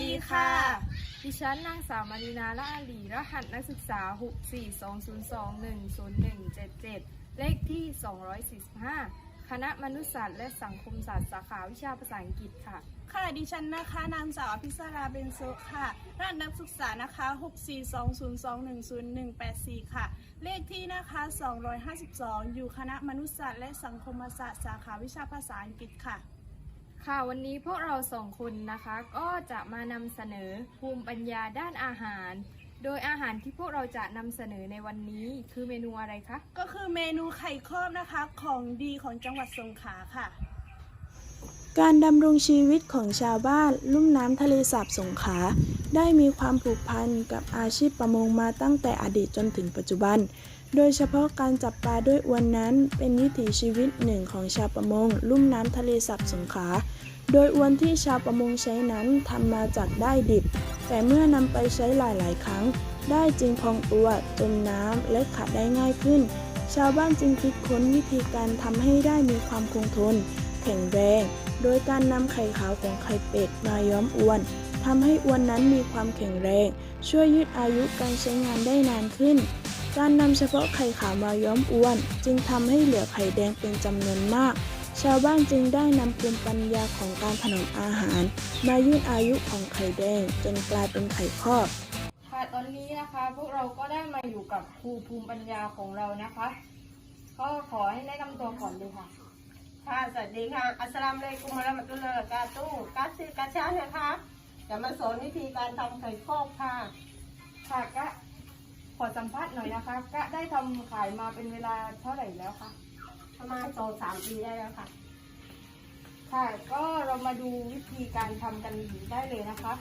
ดีค่ะ ดิฉันนางสาวมารีนาละอาลีรหัสนักศึกษา 64202100177 เลขที่ 245 คณะมนุษยศาสตร์และสังคมศาสตร์สาขาวิชาภาษาอังกฤษค่ะ ค่ะ ดิฉันนะคะนางสาวอภิสราเบนโซค่ะรหัสนักศึกษานะคะ 64202100184 ค่ะ เลขที่นะคะ 252 อยู่คณะมนุษยศาสตร์และสังคมศาสตร์สาขาวิชาภาษาอังกฤษค่ะ ค่ะวันนี้พวกเราสองคนนะคะก็จะมานำเสนอภูมิปัญญาด้านอาหาร โดยอาหารที่พวกเราจะนำเสนอในวันนี้คือเมนูอะไรคะ ก็คือเมนูไข่ครอบนะคะของดีของจังหวัดสงขลาค่ะ การดำรงชีวิตของชาวบ้านลุ่มน้ำทะเลสาบสงขลา ได้มีความผูกพันกับอาชีพประมงมาตั้งแต่อดีตจนถึงปัจจุบัน โดยเฉพาะการจับปลาด้วยอวนนั้น เป็นวิถีชีวิตหนึ่งของชาวประมง ลุ่มน้ำทะเลสาบสงขลา โดยอวนที่ชาวประมงใช้นั้นทำมาจากได้ายดิบ แต่เมื่อนำไปใช้หลาย ๆ ครั้ง ได้จึงพองตัวจมน้ำและขาดได้ง่ายขึ้น ชาวบ้านจึงคิดค้นวิธีการทำให้ได้มีความคงทน แข็งแรง โดยการนำไข่ขาวของไข่เป็ดมาย้อมอวน ทำให้อวนนั้นมีความแข็งแรง ช่วยยืดอายุการใช้งานได้นานขึ้น การนำเฉพาะไข่ขาวมาย้อมอวน จึงทำให้เหลือไข่แดงเป็นจำนวนมาก ชาวบ้านจึงได้นำภูมิปัญญาของการถนอมอาหาร มายืดอายุของไข่แดงจนกลายเป็นไข่ครอบค่ะตอนนี้นะคะพวกเราก็ได้มาอยู่กับครูภูมิปัญญาของเรานะคะ ก็ขอให้แนะนำตัวก่อนเลยค่ะค่ะ สวัสดีค่ะ อัสสลามุอะลัยกุมวะเราะมะตุลลอฮิวะบะเราะกาตุฮ์กัสซิกัสชานะคะ จะมาสอนวิธีการทำไข่ครอบค่ะ ค่ะกะขอสัมภาษณ์หน่อยนะคะ กะได้ทำขายมาเป็นเวลาเท่าไหร่แล้วคะประมาณสองสามปีได้แล้วค่ะ ค่ะ ก็เรามาดูวิธีการทำกันได้เลยนะคะ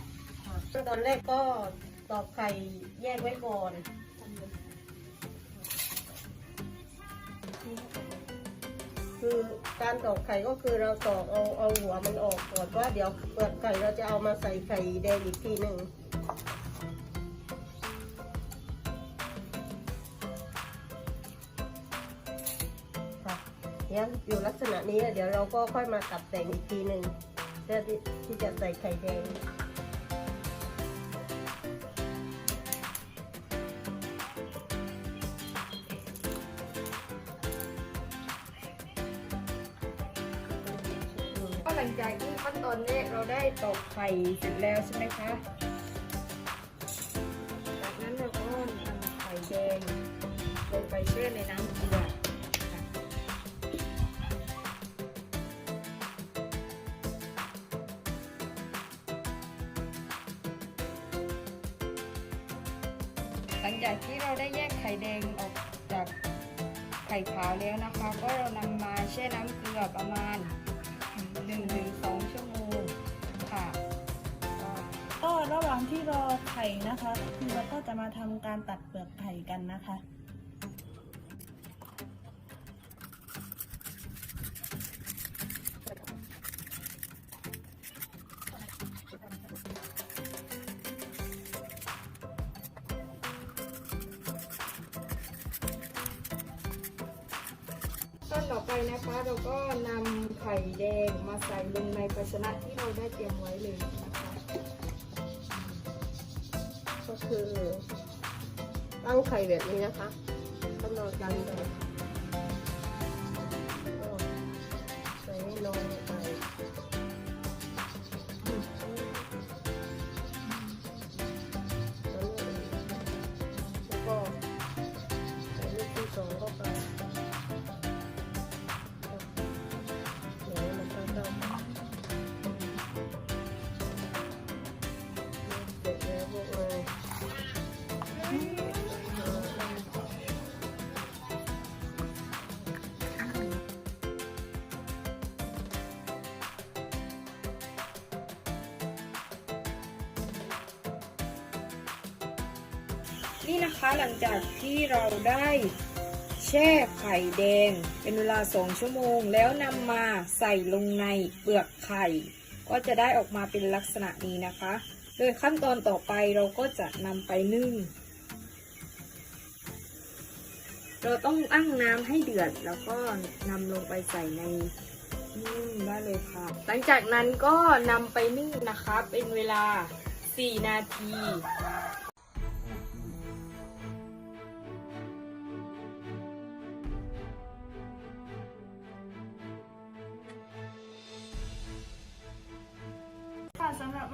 ตอนแรกก็ตอกไข่แยกไว้ก่อน คือการตอกไข่ก็คือเราตอกเอาเอาหัวมันออกก่อนว่าเดี๋ยวเปลือกไข่เราจะเอามาใส่ไข่แดงอีกทีหนึ่งค่ะเนี่ยอยู่ลักษณะนี้เดี๋ยวเราก็ค่อยมาตัดแต่งอีกทีหนึ่งเพื่อที่ที่จะใส่ไข่แดง หลังจากที่ขั้นตอนแรกเราได้ตอกไข่เสร็จแล้วใช่ไหมคะ จากนั้นเราก็นำไข่แดงลงไปแช่ในน้ำเกลือหลังจากที่เราได้แยกไข่แดงออกจากไข่ขาวแล้วนะคะ ก็เรานำมาแช่น้ำเกลือประมาณ หนึ่งถึงสองชั่วโมงค่ะก็ระหว่างที่รอไข่นะคะ คือเราก็จะมาทำการตัดเปลือกไข่กันนะคะ ขั้นต่อไปนะคะ เราก็นำไข่แดงมาใส่ลงในภาชนะที่เราได้เตรียมไว้เลยนะคะ ก็คือตั้งไข่แบบนี้นะคะขั้นตอนการทำก็ใส่ให้นอนลง นี่นะคะหลังจากที่เราได้แช่ไข่แดง เป็นเวลาสองชั่วโมง แล้วนำมาใส่ลงในเปลือกไข่ ก็จะได้ออกมาเป็นลักษณะนี้นะคะ โดยขั้นตอนต่อไปเราก็จะนำไปนึ่ง เราต้องตั้งน้ำให้เดือดแล้วก็นำลงไปใส่ในนึ่งได้เลยค่ะ หลังจากนั้นก็นำไปนึ่งนะคะ เป็นเวลา 4 นาที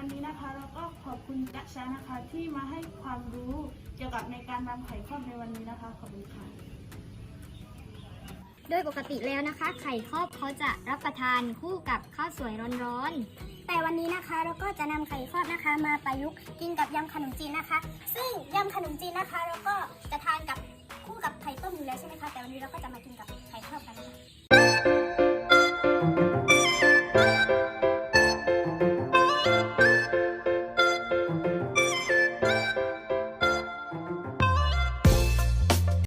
วันนี้นะคะเราก็ขอบคุณยักช้านะคะที่มาให้ความรู้เกี่ยวกับในการนำไข่ครอบในวันนี้นะคะขอบคุณค่ะโดยปกติแล้วนะคะ ไข่ครอบเขาจะรับประทานคู่กับข้าวสวยร้อนๆ แต่วันนี้นะคะเราก็จะนำไข่ครอบนะคะ มาประยุกต์กินกับยำขนมจีนนะคะ ซึ่งยำขนมจีนนะคะเราก็จะทานกับคู่กับไข่ต้มอยู่แล้วใช่ไหมคะแต่วันนี้เราก็จะมากินกับไข่เค็มกันนะคะ